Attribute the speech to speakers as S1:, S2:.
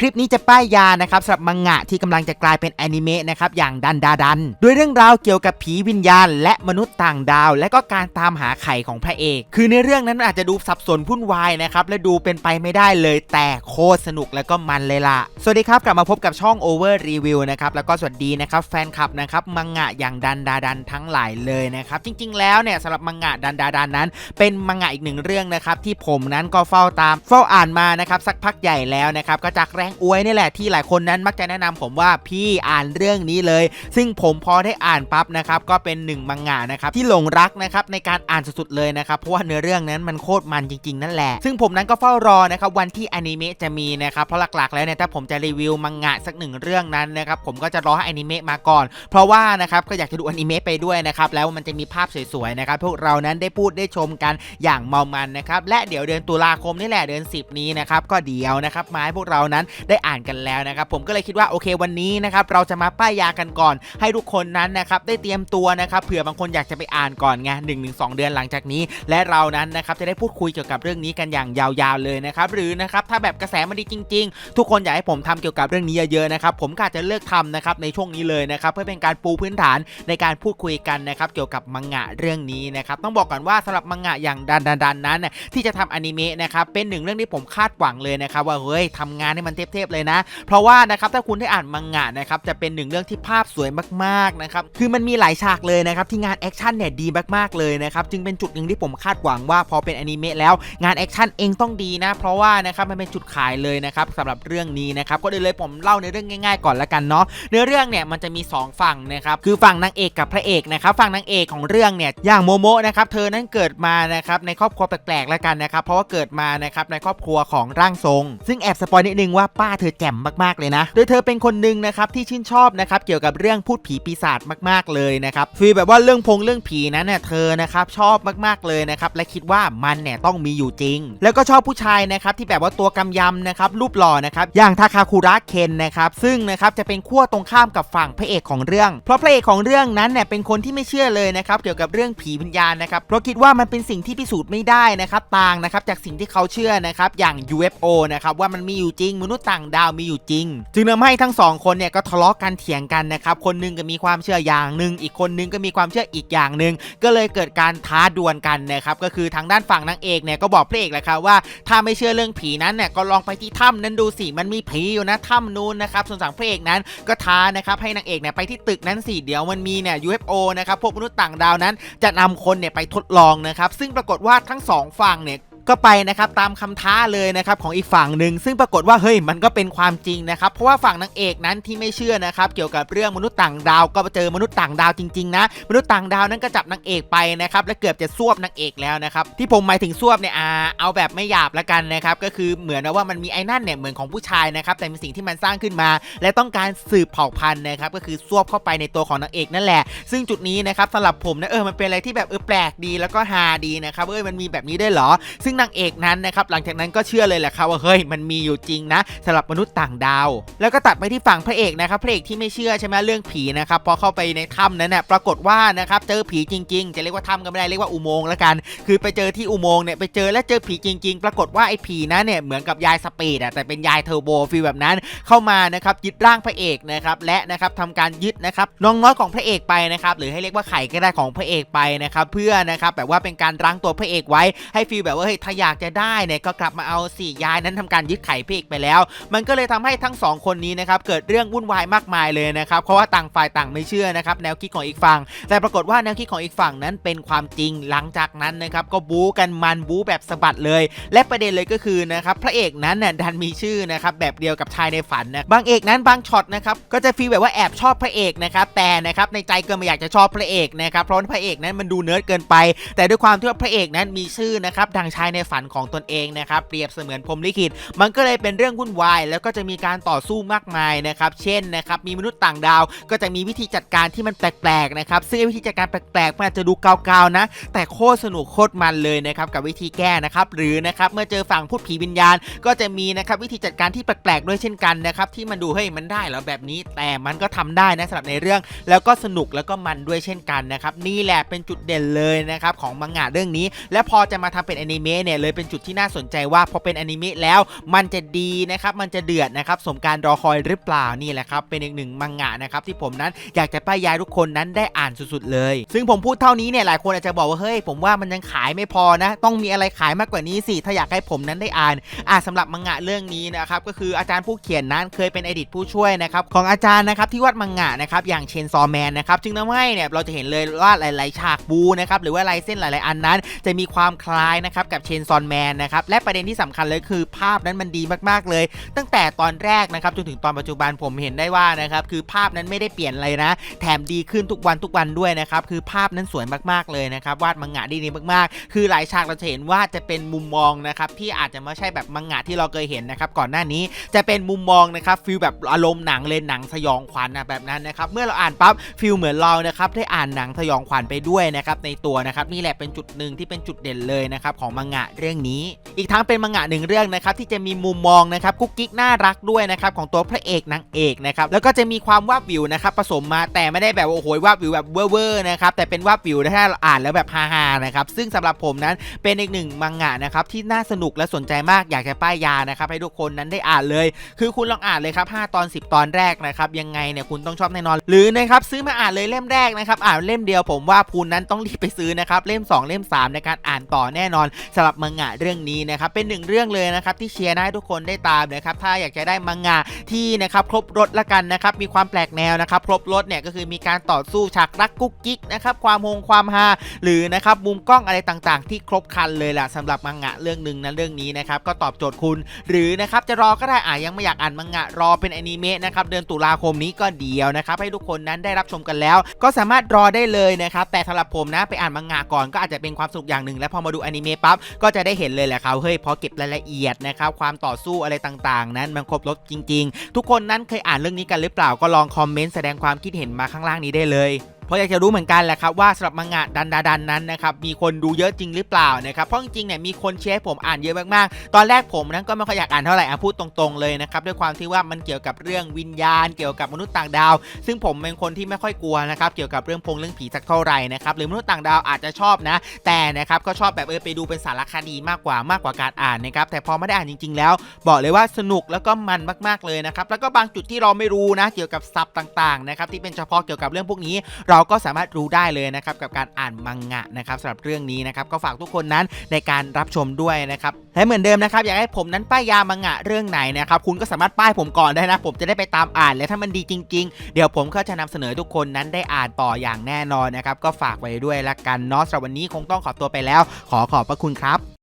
S1: คลิปนี้จะป้ายยานะครับสำหรับมังงะที่กำลังจะกลายเป็นแอนิเมะนะครับอย่างดันดาดันด้วยเรื่องราวเกี่ยวกับผีวิญญาณ และมนุษย์ต่างดาว และก็การตามหาไข่ของพระเอก คือในเรื่องนั้นอาจจะดูสับสนวุ่นวายนะครับและดูเป็นไปไม่ได้เลย แต่โคตรสนุกและก็มันเลยล่ะ สวัสดีครับกลับมาพบกับช่อง Over Review นะครับแล้วก็สวัสดีนะครับแฟนคลับนะครับมังงะอย่างดันดาดันทั้งหลายเลยนะครับจริง ๆ แล้วเนี่ยสำหรับมังงะดันดาดันนั้น เป็นมังงะอีกหนึ่งเรื่องนะครับที่ผมนั้นก็เฝ้าตามเฝ้าอ่านมานะครับสักพักใหญ่แล้วนะครับก็จากแรงอวยนี่แหละที่หลายคนนั้นมักจะแนะนำผมว่าพี่อ่านเรื่องนี้เลย ซึ่งผมพอได้อ่านปั๊บนะครับก็เป็นหนึ่งมังงะนะครับที่หลงรักนะครับในการอ่านสุดๆเลยนะครับเพราะว่าเนื้อเรื่องนั้นมันโคตรมันจริงๆ นั่นแหละซึ่งผมนั้นก็เฝ้ารอนะครับวันที่อนิเมะจะมีนะครับเพราะหลักๆ แล้วเนี่ยถ้าผมจะรีวิวมังงะสักหนึ่งเรื่องนั้นนะครับผมก็จะรอให้อนิเมะมาก่อน เพราะว่านะครับก็อยากจะดูอนิเมะไปด้วยนะครับแล้วมันจะมีภาพสวยๆนะครับพวกเรานั้นได้พูดได้ชมกันอย่างเมามันนะครับและเดี๋ยวเดือนตุลาคมนี่แหละเดือน 10 นี้นะครับก็เดียวนะครับมาให้พวกเรานั้นได้อ่านกันแล้วนะครับผมก็เลยคิดว่าโอเควันนี้นะครับเราจะมาป้ายยากันก่อน ให้ทุกคนนั้นนะครับได้เตรียมตัวนะครับเผื่อบางคนอยากจะไปอ่านก่อนไงหนึ่งถึงสองเดือนหลังจากนี้ และเรานั้นนะครับจะได้พูดคุยเกี่ยวกับเรื่องนี้กันอย่างยาวๆเลยนะครับหรือนะครับถ้าแบบกระแสมันดีจริง ๆ ทุกคนอยากให้ผมทำเกี่ยวกับเรื่องนี้เยอะๆนะครับผมก็อาจจะเลือกทำนะครับในช่วงนี้เลยนะครับเพื่อเป็นการปูพื้นฐานในการพูดคุยกันนะครับเกี่ยวกับมังงะเรื่องนี้นะครับต้องบอกก่อนว่าสำหรับมังงะอย่างดันดันดันนั้นที่จะทำอนิเมะนะครับเป็นหนึ่งเรื่องที่ผมคาดหวังเลยนะครับว่าเฮ้ยทำงานให้มันเทพๆเลยนะ เพราะว่านะครับถ้าคุณได้อ่านมังงะนะครับจะเป็นหนึ่งเรื่องที่ภาพสวยมากๆนะครับคือมันมีหลายฉากเลยนะครับที่งานแอคชั่นเนี่ยดีมากๆเลยนะครับจึงเป็นจุดหนึ่งที่ผมคาดหวังว่าพอเป็นอนิเมะแล้วงานแอคชั่นเองต้องดีนะ เพราะว่านะครับมันเป็นจุดขายเลยนะครับสำหรับเรื่องนี้นะครับก็เลยเลยผมเล่าในเรื่องง่าย ๆ ก่อนละกันเนาะเนื้อเรื่องเนี่ยมันจะมี 2 ฝั่งนะครับคือฝั่งนางเอกกับพระเอกนะครับฝั่งนางเอกของเรื่องเนี่ยอย่างโมโมะนะครับเธอนั้นเกิดมานะครับในครอบครัวแปลกๆล้วกันนะครับเพราะว่าเกิดมานะครับในครอบครัวของร่างทรง ซึ่งแอบสปอยนิดนึงว่าป้าเธอแจ่มมากๆเลยนะ โดยเธอเป็นคนหนึ่งนะครับที่ชื่นชอบนะครับเกี่ยวกับเรื่องพูดผีปีศาจมากๆเลยนะครับฟีลแบบว่าเรื่องพงเรื่องผีนั้นเนี่ยเธอนะครับชอบมากๆเลยนะครับและคิดว่ามันเนี่ยต้องมีอยู่จริง แล้วก็ชอบผู้ชายนะครับที่แบบว่าตัวกำยำนะครับรูปหล่อนะครับอย่างทาคาคุระเคนนะครับซึ่งนะครับจะเป็นขั้วตรงข้ามกับฝั่งพระเอกของเรื่อง เพราะพระเอกของเรื่องนั้นเนี่ยเป็นคนที่ไม่เชื่อเลยนะครับเกี่ยวกับเรื่องผีวิญญาณนะครับเพราะคิดว่ามันเป็นสิ่งที่พิสูจน์ไม่ได้นะครับต่างนะครับจากสิ่งที่เขาเชื่อนะครับอย่าง UFO นะครับว่ามันมีอยู่จริงมนุษย์ต่างดาวมีอยู่จริง จึงทำให้ทั้งสองคนเนี่ยก็ทะเลาะกันเถียงกันนะครับคนหนึงก็มีความเชื่ออย่างหนึ่งอีกคนหนึงก็มีความเชื่ออีกอย่างหนึ่งก็เลยเกิดการท้าดวลกันนะครับก็คือทางด้านฝั่งนางเอกเนี่ยก็บอกพระเอกแหละครับว่าถ้าไม่เชื่อเรื่องผีนั้นเนี่ยก็ลองไปที่ถ้ำนั้นดูสิมันมีผีอยู่นะถ้ำนู้นนะครับส่วนฝั่งพระเอกนั้นก็ท้านะครับให้นางเอกเนี่ยไปที่ตึกนั้นสิเดี๋ยวมันมีเนี่ย UFO นะครับพวกมนุษย์ต่างดาวนั้นจะนำคนเนี่ยไปทดลองนะครับซึ่งปรากฏว่าทั้งสองฝั่งเนี่ย ก็ไปนะครับตามคำท้าเลยนะครับของอีกฝั่งหนึ่งซึ่งปรากฏว่าเฮ้ยมันก็เป็นความจริงนะครับเพราะว่าฝั่งนางเอกนั้นที่ไม่เชื่อนะครับเกี่ยวกับเรื่องมนุษย์ต่างดาวก็เจอมนุษย์ต่างดาวจริงๆนะมนุษย์ต่างดาวนั้นก็จับนางเอกไปนะครับและเกือบจะซวบนางเอกแล้วนะครับที่ผมหมายถึงซวบเนี่ยอ่าเอาแบบไม่หยาบละกันนะครับก็คือเหมือนว่ามันมีไอ้นั่นเนี่ยเหมือนของผู้ชายนะครับแต่เป็นสิ่งที่มันสร้างขึ้นมา และต้องการสืบเผ่าพันธุ์นะครับก็คือซวบเข้าไปในตัวของนางเอกนั่นแหละ ซึ่งจุดนี้นะครับสำหรับผมนะเออมันเป็นอะไรที่แบบเออแปลกดีแล้วก็ฮาดีนะครับเออมันมีแบบนี้ได้เหรอซึ่งนางเอกนั้นนะครับหลังจากนั้นก็เชื่อเลยแหละครับว่าเฮ้ยมันมีอยู่จริงนะสำหรับมนุษย์ต่างดาว แล้วก็ตัดไปที่ฝั่งพระเอกนะครับพระเอกที่ไม่เชื่อใช่ไหมเรื่องผีนะครับพอเข้าไปในถ้ำนั้นน่ะปรากฏว่านะครับเจอผีจริง ๆ จะเรียกว่าถ้ำก็ไม่ได้เรียกว่าอุโมงค์ล้วกัน คือไปเจอที่อุโมงค์เนี่ยไปเจอแล้วเจอผีจริง ๆ ปรากฏว่าไอ้ผีนั้นเนี่ยเหมือนกับยายสปีดอะแต่เป็นยายเทอร์โบฟีลแบบนั้นเข้ามานะครับยึดร่างพระเอกนะครับและนะครับทำการยึดนะครับน้องน้อยของพระเอกไปนะครับหรือให้เรียกว่าไข่ก็ได้ของพระเอกไปนะครับเพื่อนะครับแบบว่าเป็นการรั้งตัวพระเอกไว้ให้ฟีลแบบว่าเฮ้ยถ้าอยากจะได้เนี่ยก็กลับมาเอาสิยายนั้นทำการยึดไข่พระเอกไปแล้ว มันก็เลยทำให้ทั้งสองคนนี้นะครับเกิดเรื่องวุ่นวายมากมายเลยนะครับเพราะว่าต่างฝ่ายต่างไม่เชื่อนะครับแนวคิดของอีกฝั่งแต่ปรากฏว่าแนวคิดของอีกฝั่งนั้นเป็นความจริงหลังจากนั้นนะครับก็บู๊กันมันบู๊แบบสะบัดเลย และประเด็นเลยก็คือนะครับพระเอกนั้นน่ะดันมีชื่อนะครับแบบเดียวกับชายในฝันนะบางเอกนั้นบางช็อตนะครับก็จะฟีลแบบว่าแอบชอบพระเอกนะครับแต่นะครับในใจก็ไม่อยากจะชอบพระเอกนะครับเพราะพระเอกนั้นมันดูเนิร์ดเกินไป แต่ด้วยความที่ว่าพระเอกนั้นมีชื่อนะครับดังชายในฝันของตนเองนะครับเปรียบเสมือนพรมลิขิต มันก็เลยเป็นเรื่องวุ่นวายแล้วก็จะมีการต่อสู้มากมายนะครับเช่นนะครับมีมนุษย์ต่างดาว ก็จะมีวิธีจัดการที่มันแปลกๆนะครับซึ่งวิธีจัดการแปลกๆมันอาจจะดูเกาๆนะ แต่โคตรสนุกโคตรมันเลยนะครับกับวิธีแก้นะครับหรือนะครับเมื่อเจอฝั่งพูดผีวิญญาณ ก็จะมีนะครับวิธีจัดการที่แปลกๆด้วยเช่นกันนะครับที่มันดูเฮ้ยมันได้เหรอแบบนี้ แต่มันก็ทำได้นะสำหรับในเรื่อง แล้วก็สนุกแล้วก็มันด้วยเช่นกันนะครับนี่แหละเป็นจุดเด่นเลยนะครับของมังงะเรื่องนี้ และพอจะมาทำเป็นอนิเมะะเนี่ยเลยเป็นจุดที่น่าสนใจว่าพอเป็นอนิเมะแล้วมันจะดีนะครับมันจะเดือดนะครับสมการรอคอยหรือเปล่านี่แหละครับเป็นอีกหนึ่งมังงะนะครับที่ผมนั้นอยากจะป้ายยายทุกคนนั้นได้อ่านสุดๆเลย ซึ่งผมพูดเท่านี้เนี่ยหลายคนอาจจะบอกว่าเฮ้ยผมว่ามันยังขายไม่พอนะ ต้องมีอะไรขายมากกว่านี้สิถ้าอยากให้ผมนั้นได้อ่านอ่าสำหรับมังงะเรื่องนี้นะครับก็คืออาจารย์ผู้เขียนนั้นเคยเป็นอดีตผู้ช่วยนะครับของอาจารย์นะครับที่วาดมังงะนะครับอย่างเชนซอแมนนะครับจึงทำให้เนี่ยเราจะเห็นเลยว่าหลาย ๆ ฉากบูนะครับหรือว่าลายเส้นหลาย ๆ อันนั้น จะมีความคล้ายนะครับกับเชนซอนแมนนะครับและประเด็นที่สำคัญเลยคือภาพนั้นมันดีมากๆเลย ตั้งแต่ตอนแรกนะครับจนถึงตอนปัจจุบันผมเห็นได้ว่านะครับคือภาพนั้นไม่ได้เปลี่ยนเลยนะ แถมดีขึ้นทุกวันทุกวันด้วยนะครับคือภาพนั้นสวยมากๆเลยนะครับวาดมังงะได้ดีมากๆ คือหลายฉากเราจะเห็นว่าจะเป็นมุมมองนะครับที่อาจจะไม่ใช่แบบมังงะที่เราเคยเห็นนะครับก่อนหน้านี้จะเป็นมุมมองนะครับฟิลแบบอารมณ์หนังเลยหนังสยองขวัญนะแบบนั้นนะครับเมื่อเราอ่านปั๊บฟิลเหมือนเรานะครับได้อ่านหนังสยองขวัญไปด้วยนะครับในตัวนะครับนี่แหละเป็นจุดหนึ่งที่เป็นจุดเด่นเลยนะครับของมังงะเรื่องนี้ อีกทั้งเป็นมังงะหนึ่งเรื่องนะครับที่จะมีมุมมองนะครับกุ๊กกิ๊กน่ารักด้วยนะครับของตัวพระเอกนางเอกนะครับแล้วก็จะมีความวาบวิวนะครับผสมมาแต่ไม่ได้แบบโอ้โหวาบวิวแบบเวอร์นะครับแต่เป็นวาบวิวถ้าเราอ่านแล้วแบบฮาๆนะครับซึ่งสำหรับผมนั้นเป็นอีกหนึ่งมังงะนะครับที่น่าสนุกและสนใจมากอยากจะป้ายยานะครับให้ทุกคนนั้นได้อ่านเลย คือคุณลองอ่านเลยครับ5ตอน 10 ตอนแรกนะครับยังไงเนี่ยคุณต้องชอบแน่นอน หรือนะครับซื้อมาอ่านเลยเล่มแรกนะครับอ่านเล่มเดียวผมว่าคุณนั้นต้องรีบไปซื้อนะครับเล่ม 2 เล่ม 3 ในการอ่านต่อแน่นอนสำหรับมังงะเรื่องนี้นะครับเป็นหนึ่งเรื่องเลยนะครับที่เชียร์นะให้ทุกคนได้ตามนะครับถ้าอยากจะได้มังงะที่นะครับครบรถละกันนะครับมีความแปลกแนวนะครับครบรถเนี่ยก็คือมีการต่อสู้ฉากรักกุ๊กกิ๊กนะครับความฮงความฮาหรือนะครับมุมกล้องอะไรต่างๆ ที่ครบคันเลยล่ะสำหรับมังงะเรื่องหนึ่งนะเรื่องนี้นะครับก็ตอบโจทย์คุณ หรือนะครับจะรอก็ได้อ่ายังไม่อยากอ่านมังงะรอเป็นอนิเมะนะครับเดือนตุลาคมนี้ก็เดียวนะครับให้ทุกคนนั้นได้รับชมกันแล้ว ก็สามารถรอได้เลยนะครับแต่สำหรับผมนะไปอ่านมังงะก่อนก็อาจจะเป็นความสนุกอย่างหนึ่ง แล้วพอมาดูอนิเมะปั๊บก็จะได้เห็นเลยแหละครับเฮ้ยพอเก็บรายละเอียดนะครับความต่อสู้อะไรต่างๆ นั้นมันครบรถจริง ๆ ทุกคนนั้นเคยอ่านเรื่องนี้กันหรือเปล่าก็ลองคอมเมนต์แสดงความคิดเห็นมาข้างล่างนี้ได้เลย เพราะอยากจะรู้เหมือนกันแหละครับว่าสำหรับมังงะดันดาดันนั้นนะครับมีคนดูเยอะจริงหรือเปล่านะครับเพราะจริงๆเนี่ยมีคนเชียร์ผมอ่านเยอะมากๆ ตอนแรกผมนั้นก็ไม่ค่อยอยากอ่านเท่าไหร่อะพูดตรงๆเลยนะครับด้วยความที่ว่ามันเกี่ยวกับเรื่องวิญญาณ เกี่ยวกับมนุษย์ต่างดาว ซึ่งผมเป็นคนที่ไม่ค่อยกลัวนะครับเกี่ยวกับเรื่องพงเรื่องผีสักเท่าไหร่นะครับหรือมนุษย์ต่างดาวอาจจะชอบนะ แต่นะครับก็ชอบแบบเออไปดูเป็นสารคดีมากกว่ามากกว่าการอ่านนะครับแต่พอไม่ได้อ่านจริง ๆ แล้ว บอกเลยว่าสนุกแล้วก็มันมากๆเลยนะครับแล้วก็บางจุดที่เราไม่รู้นะ เกี่ยวกับศัพท์ต่างๆนะครับที่เป็นเฉพาะเกี่ยวกับเรื่องพวกนี้เราราก็สามารถรู้ได้เลยนะครับกับการอ่านมังงะนะครับสำหรับเรื่องนี้นะครับก็ฝากทุกคนนั้นในการรับชมด้วยนะครับและเหมือนเดิมนะครับอยากให้ผมนั้นป้ายยามังงะเรื่องไหนนะครับคุณก็สามารถป้ายผมก่อนได้นะ ผมจะได้ไปตามอ่านและถ้ามันดีจริง ๆ เดี๋ยวผมก็จะนำเสนอทุกคนนั้นได้อ่านต่ออย่างแน่นอนนะครับก็ฝากไว้ด้วยละกันเนาะสำหรับวันนี้คงต้องขอตัวไปแล้ว ขอขอบพระคุณครับ